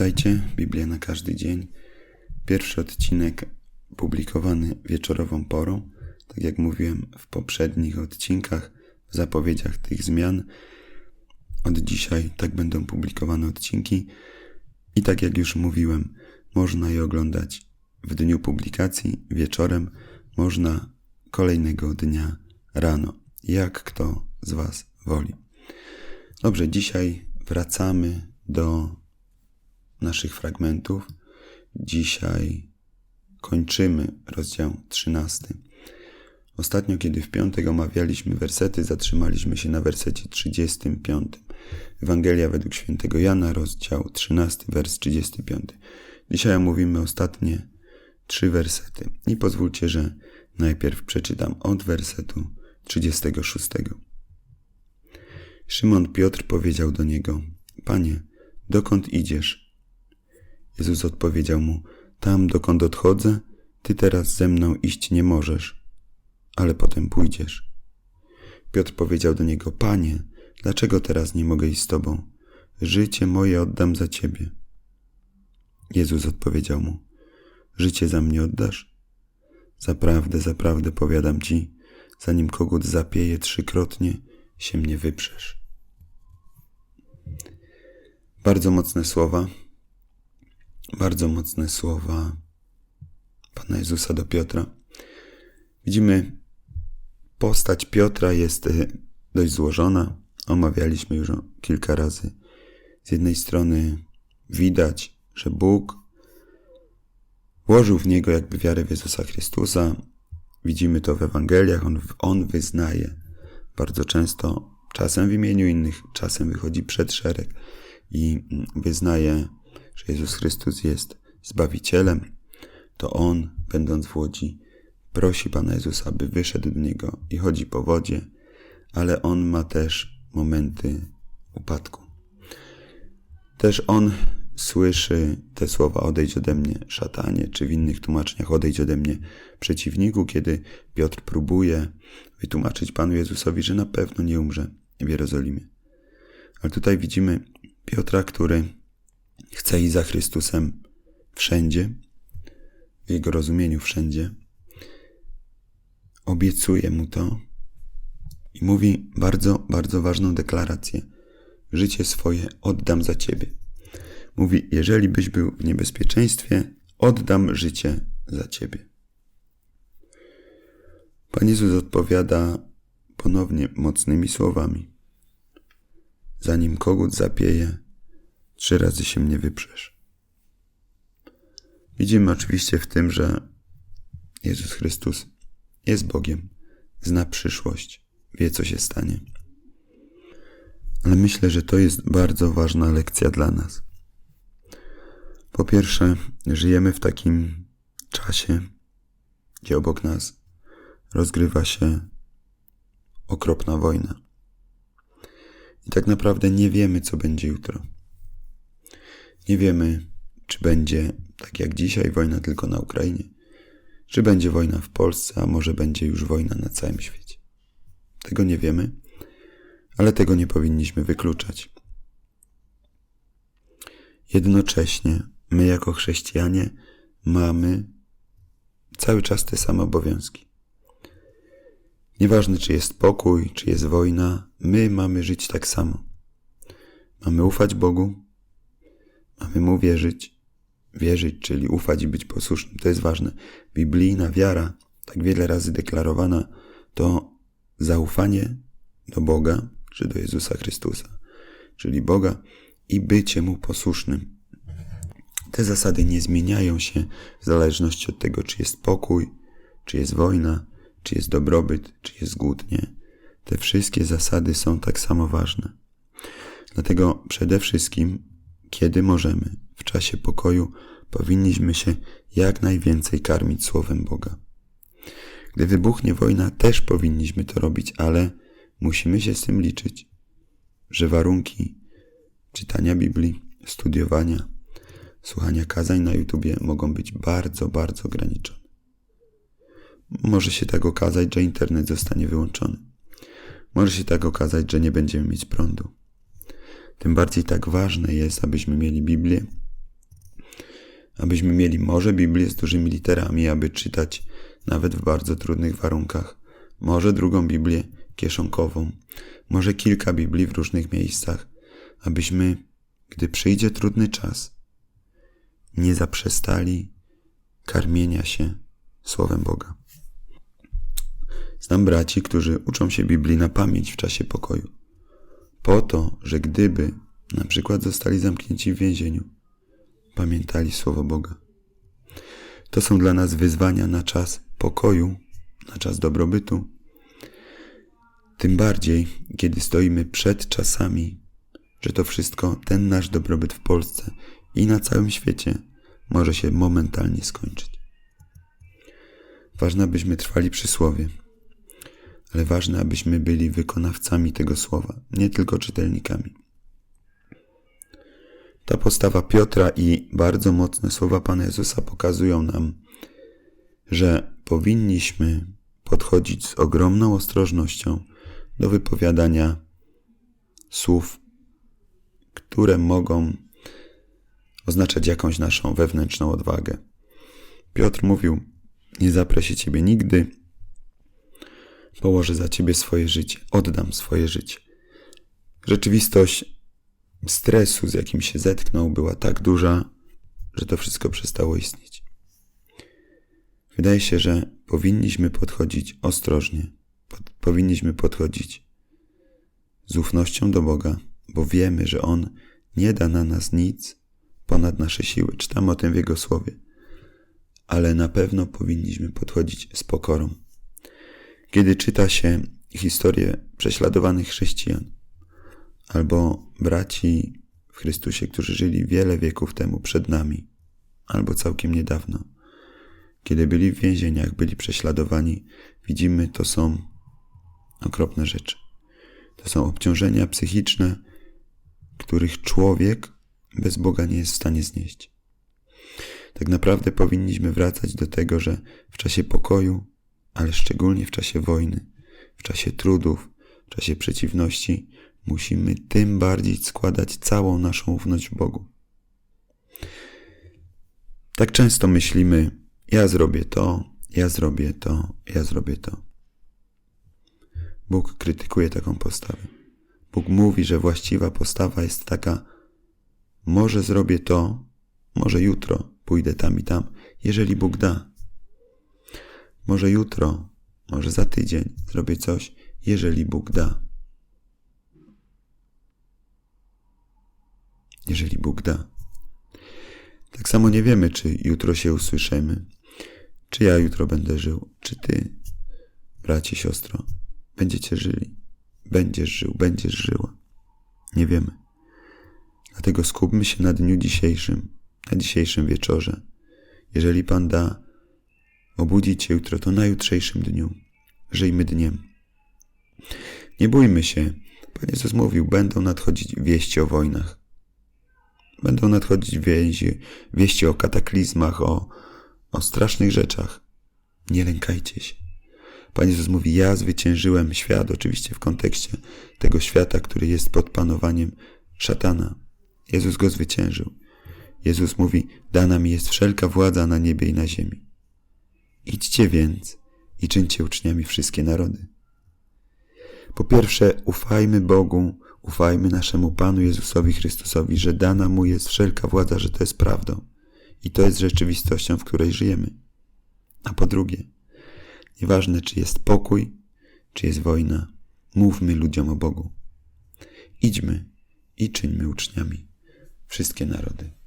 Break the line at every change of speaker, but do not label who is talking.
Witajcie, Biblia na każdy dzień. Pierwszy odcinek publikowany wieczorową porą. Tak jak mówiłem w poprzednich odcinkach, w zapowiedziach tych zmian. Od dzisiaj tak będą publikowane odcinki. I tak jak już mówiłem, można je oglądać w dniu publikacji, wieczorem, można kolejnego dnia rano, jak kto z Was woli. Dobrze, dzisiaj wracamy do naszych fragmentów. Dzisiaj kończymy rozdział 13. Ostatnio, kiedy w piątek omawialiśmy wersety, zatrzymaliśmy się na wersecie 35. Ewangelia według świętego Jana, rozdział 13, wers 35. Dzisiaj omówimy ostatnie trzy wersety i pozwólcie, że najpierw przeczytam od wersetu 36. Szymon Piotr powiedział do niego: Panie, dokąd idziesz? Jezus odpowiedział mu: Tam, dokąd odchodzę, ty teraz ze mną iść nie możesz, ale potem pójdziesz. Piotr powiedział do niego: Panie, dlaczego teraz nie mogę iść z tobą? Życie moje oddam za ciebie. Jezus odpowiedział mu: Życie za mnie oddasz? Zaprawdę, zaprawdę powiadam ci, zanim kogut zapieje trzykrotnie, się mnie wyprzesz. Bardzo mocne słowa, bardzo mocne słowa Pana Jezusa do Piotra. Widzimy, postać Piotra jest y, dość złożona. Omawialiśmy już kilka razy. Z jednej strony widać, że Bóg włożył w niego jakby wiarę w Jezusa Chrystusa. Widzimy to w Ewangeliach. On, on wyznaje bardzo często, czasem w imieniu innych, czasem wychodzi przed szereg i wyznaje, że Jezus Chrystus jest Zbawicielem, to On, będąc w łodzi, prosi Pana Jezusa, aby wyszedł do Niego i chodzi po wodzie, ale On ma też momenty upadku. Też On słyszy te słowa odejdź ode mnie, szatanie, czy w innych tłumaczeniach odejdź ode mnie, przeciwniku, kiedy Piotr próbuje wytłumaczyć Panu Jezusowi, że na pewno nie umrze w Jerozolimie. Ale tutaj widzimy Piotra, który chce iść za Chrystusem wszędzie, w jego rozumieniu wszędzie, obiecuje mu to i mówi bardzo, bardzo ważną deklarację. Życie swoje oddam za ciebie. Mówi, jeżeli byś był w niebezpieczeństwie, oddam życie za ciebie. Pan Jezus odpowiada ponownie mocnymi słowami. Zanim kogut zapieje, trzy razy się mnie wyprzesz. Widzimy oczywiście w tym, że Jezus Chrystus jest Bogiem, zna przyszłość, wie co się stanie. Ale myślę, że to jest bardzo ważna lekcja dla nas. Po pierwsze, żyjemy w takim czasie, gdzie obok nas rozgrywa się okropna wojna. I tak naprawdę nie wiemy, co będzie jutro. Nie wiemy, czy będzie tak jak dzisiaj wojna tylko na Ukrainie, czy będzie wojna w Polsce, a może będzie już wojna na całym świecie. Tego nie wiemy, ale tego nie powinniśmy wykluczać. Jednocześnie my, jako chrześcijanie, mamy cały czas te same obowiązki. Nieważne, czy jest pokój, czy jest wojna, my mamy żyć tak samo. Mamy ufać Bogu, mamy Mu wierzyć, wierzyć, czyli ufać i być posłusznym. To jest ważne. Biblijna wiara, tak wiele razy deklarowana, to zaufanie do Boga, czy do Jezusa Chrystusa, czyli Boga i bycie Mu posłusznym. Te zasady nie zmieniają się w zależności od tego, czy jest pokój, czy jest wojna, czy jest dobrobyt, czy jest głód. Nie. Te wszystkie zasady są tak samo ważne. Dlatego przede wszystkim, kiedy możemy, w czasie pokoju, powinniśmy się jak najwięcej karmić Słowem Boga. Gdy wybuchnie wojna, też powinniśmy to robić, ale musimy się z tym liczyć, że warunki czytania Biblii, studiowania, słuchania kazań na YouTubie mogą być bardzo, bardzo ograniczone. Może się tak okazać, że internet zostanie wyłączony. Może się tak okazać, że nie będziemy mieć prądu. Tym bardziej tak ważne jest, abyśmy mieli Biblię abyśmy mieli może Biblię z dużymi literami, aby czytać nawet w bardzo trudnych warunkach, może drugą Biblię kieszonkową, może kilka Biblii w różnych miejscach, abyśmy, gdy przyjdzie trudny czas, nie zaprzestali karmienia się Słowem Boga. Znam braci, którzy uczą się Biblii na pamięć w czasie pokoju, po to, że gdyby na przykład zostali zamknięci w więzieniu, pamiętali Słowo Boga. To są dla nas wyzwania na czas pokoju, na czas dobrobytu. Tym bardziej, kiedy stoimy przed czasami, że to wszystko, ten nasz dobrobyt w Polsce i na całym świecie może się momentalnie skończyć. Ważne, abyśmy trwali przy słowie, ale ważne, abyśmy byli wykonawcami tego słowa, nie tylko czytelnikami. Ta postawa Piotra i bardzo mocne słowa Pana Jezusa pokazują nam, że powinniśmy podchodzić z ogromną ostrożnością do wypowiadania słów, które mogą oznaczać jakąś naszą wewnętrzną odwagę. Piotr mówił: Nie zaprosię Ciebie nigdy, położę za Ciebie swoje życie, oddam swoje życie. Rzeczywistość stresu, z jakim się zetknął, była tak duża, że to wszystko przestało istnieć. Wydaje się, że powinniśmy podchodzić ostrożnie, pod, powinniśmy podchodzić z ufnością do Boga, bo wiemy, że On nie da na nas nic ponad nasze siły. Czytamy o tym w Jego słowie. Ale na pewno powinniśmy podchodzić z pokorą. Kiedy czyta się historię prześladowanych chrześcijan, albo braci w Chrystusie, którzy żyli wiele wieków temu przed nami, albo całkiem niedawno, kiedy byli w więzieniach, byli prześladowani, widzimy, to są okropne rzeczy. To są obciążenia psychiczne, których człowiek bez Boga nie jest w stanie znieść. Tak naprawdę powinniśmy wracać do tego, że w czasie pokoju, ale szczególnie w czasie wojny, w czasie trudów, w czasie przeciwności, musimy tym bardziej składać całą naszą ufność w Bogu. Tak często myślimy, ja zrobię to, ja zrobię to, ja zrobię to. Bóg krytykuje taką postawę. Bóg mówi, że właściwa postawa jest taka, może zrobię to, może jutro pójdę tam i tam, jeżeli Bóg da. Może jutro, może za tydzień zrobię coś, jeżeli Bóg da. jeżeli Bóg da. Tak samo nie wiemy, czy jutro się usłyszymy, czy ja jutro będę żył, czy ty, bracie, siostro, będziecie żyli, będziesz żył, będziesz żyła. Nie wiemy. Dlatego skupmy się na dniu dzisiejszym, na dzisiejszym wieczorze. Jeżeli Pan da obudzić się jutro, to na jutrzejszym dniu. Żyjmy dniem. Nie bójmy się. Pan Jezus mówił, będą nadchodzić wieści o wojnach. Będą nadchodzić więzi, wieści o kataklizmach, o, o strasznych rzeczach. Nie lękajcie się. Pan Jezus mówi, ja zwyciężyłem świat, oczywiście w kontekście tego świata, który jest pod panowaniem szatana. Jezus go zwyciężył. Jezus mówi, dana mi jest wszelka władza na niebie i na ziemi. Idźcie więc i czyńcie uczniami wszystkie narody. Po pierwsze, ufajmy Bogu, ufajmy naszemu Panu Jezusowi Chrystusowi, że dana Mu jest wszelka władza, że to jest prawdą. I to jest rzeczywistością, w której żyjemy. A po drugie, nieważne czy jest pokój, czy jest wojna, mówmy ludziom o Bogu. Idźmy i czyńmy uczniami wszystkie narody.